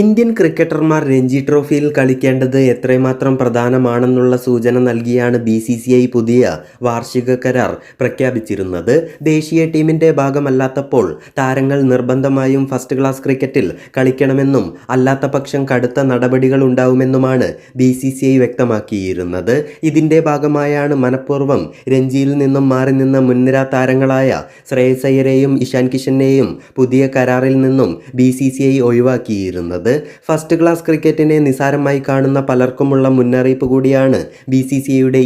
Indian ക്രിക്കറ്റർമാർ Ranji ട്രോഫിയിൽ കളിക്കേണ്ടത് എത്രമാത്രം പ്രധാനമാണെന്നുള്ള സൂചന നൽകിയാണ് ബി സി സി ഐ പുതിയ വാർഷിക കരാർ പ്രഖ്യാപിച്ചിരുന്നത്. ദേശീയ ടീമിന്റെ ഭാഗമല്ലാത്തപ്പോൾ താരങ്ങൾ നിർബന്ധമായും ഫസ്റ്റ് ക്ലാസ് ക്രിക്കറ്റിൽ കളിക്കണമെന്നും അല്ലാത്ത പക്ഷം കടുത്ത നടപടികൾ ഉണ്ടാവുമെന്നുമാണ് ബി സി സി ഐ വ്യക്തമാക്കിയിരുന്നത്. ഇതിന്റെ ഭാഗമായാണ് മനഃപൂർവം രഞ്ജിയിൽ നിന്നും മാറി നിന്ന മുൻനിര താരങ്ങളായ ശ്രേയസ് അയ്യരെയും ഇഷാൻ കിഷനെയും പുതിയ കരാറിൽ നിന്നും ബി സി സി ഐ ഒഴിവാക്കിയിരുന്നത്. ഫസ്റ്റ് ക്ലാസ് ക്രിക്കറ്റിനെ നിസാരമായി കാണുന്ന പലർക്കുമുള്ള മുന്നറിയിപ്പ് കൂടിയാണ് ബി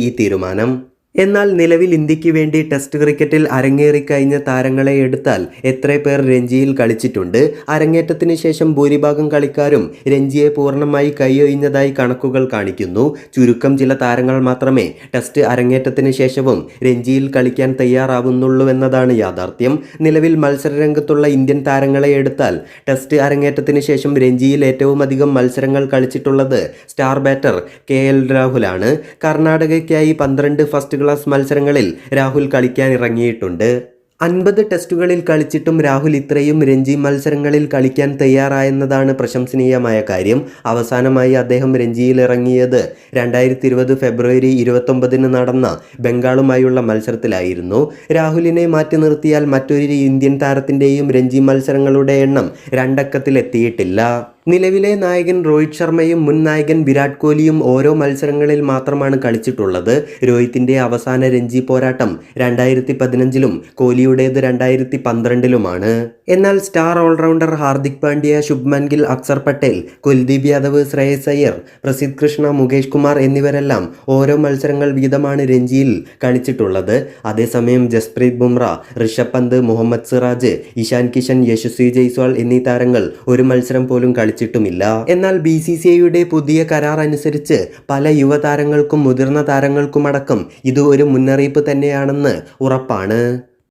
ഈ തീരുമാനം. എന്നാൽ നിലവിൽ ഇന്ത്യയ്ക്ക് വേണ്ടി ടെസ്റ്റ് ക്രിക്കറ്റിൽ അരങ്ങേറിക്കഴിഞ്ഞ താരങ്ങളെ എടുത്താൽ എത്ര പേർ രഞ്ജിയിൽ കളിച്ചിട്ടുണ്ട്? അരങ്ങേറ്റത്തിന് ശേഷം ഭൂരിഭാഗം കളിക്കാരും രഞ്ജിയെ പൂർണമായി കൈയൊഴിഞ്ഞതായി കണക്കുകൾ കാണിക്കുന്നു. ചുരുക്കം ചില താരങ്ങൾ മാത്രമേ ടെസ്റ്റ് അരങ്ങേറ്റത്തിന് ശേഷവും രഞ്ജിയിൽ കളിക്കാൻ തയ്യാറാവുന്നുള്ളൂവെന്നതാണ് യാഥാർത്ഥ്യം. നിലവിൽ മത്സരരംഗത്തുള്ള ഇന്ത്യൻ താരങ്ങളെ എടുത്താൽ ടെസ്റ്റ് അരങ്ങേറ്റത്തിന് ശേഷം രഞ്ജിയിൽ ഏറ്റവും അധികം മത്സരങ്ങൾ കളിച്ചിട്ടുള്ളത് സ്റ്റാർ ബാറ്റർ കെ എൽ രാഹുലാണ്. കർണാടകയ്ക്കായി പന്ത്രണ്ട് ഫസ്റ്റ് ക്ലാസ് മത്സരങ്ങളിൽ രാഹുൽ കളിക്കാൻ ഇറങ്ങിയിട്ടുണ്ട് അൻപത് ടെസ്റ്റുകളിൽ കളിച്ചിട്ടും രാഹുൽ ഇത്രയും രഞ്ജി മത്സരങ്ങളിൽ കളിക്കാൻ തയ്യാറായെന്നതാണ് പ്രശംസനീയമായ കാര്യം. അവസാനമായി അദ്ദേഹം രഞ്ജിയിൽ ഇറങ്ങിയത് രണ്ടായിരത്തി ഇരുപത് ഫെബ്രുവരി ഇരുപത്തൊമ്പതിന് നടന്ന ബംഗാളുമായുള്ള മത്സരത്തിലായിരുന്നു. രാഹുലിനെ മാറ്റി നിർത്തിയാൽ മറ്റൊരു ഇന്ത്യൻ താരത്തിന്റെയും രഞ്ജി മത്സരങ്ങളുടെ എണ്ണം രണ്ടക്കത്തിലെത്തിയിട്ടില്ല. നിലവിലെ നായകൻ രോഹിത് ശർമ്മയും മുൻ നായകൻ വിരാട് കോഹ്ലിയും ഓരോ മത്സരങ്ങളിൽ മാത്രമാണ് കളിച്ചിട്ടുള്ളത്. രോഹിത്തിന്റെ അവസാന രഞ്ജി പോരാട്ടം രണ്ടായിരത്തി പതിനഞ്ചിലും കോഹ്ലിയുടേത് രണ്ടായിരത്തി പന്ത്രണ്ടിലുമാണ് എന്നാൽ star all rounder Hardik Pandya Shubman Gill Axar Patel Kuldeep Yadav Shreyas Iyer Prasidh Krishna Mukesh Kumar എന്നിവരെല്ലാം ഓരോ മത്സരങ്ങൾ വീതമാണ് രഞ്ജിയിൽ കളിച്ചിട്ടുള്ളത്. അതേസമയം ജസ്പ്രീത് ബുംറ ഋഷഭ് പന്ത് മുഹമ്മദ് സിറാജ് ഇഷാൻ കിഷൻ യശസ്വി ജയ്സ്വാൾ എന്നീ താരങ്ങൾ ഒരു മത്സരം പോലും കളിച്ചിട്ടുമില്ല എന്നാൽ ബി സി സി ഐയുടെ പുതിയ കരാർ അനുസരിച്ച് പല യുവതാരങ്ങൾക്കും മുതിർന്ന താരങ്ങൾക്കുമടക്കം ഇത് ഒരു മുന്നറിയിപ്പ് തന്നെയാണെന്ന് ഉറപ്പാണ്.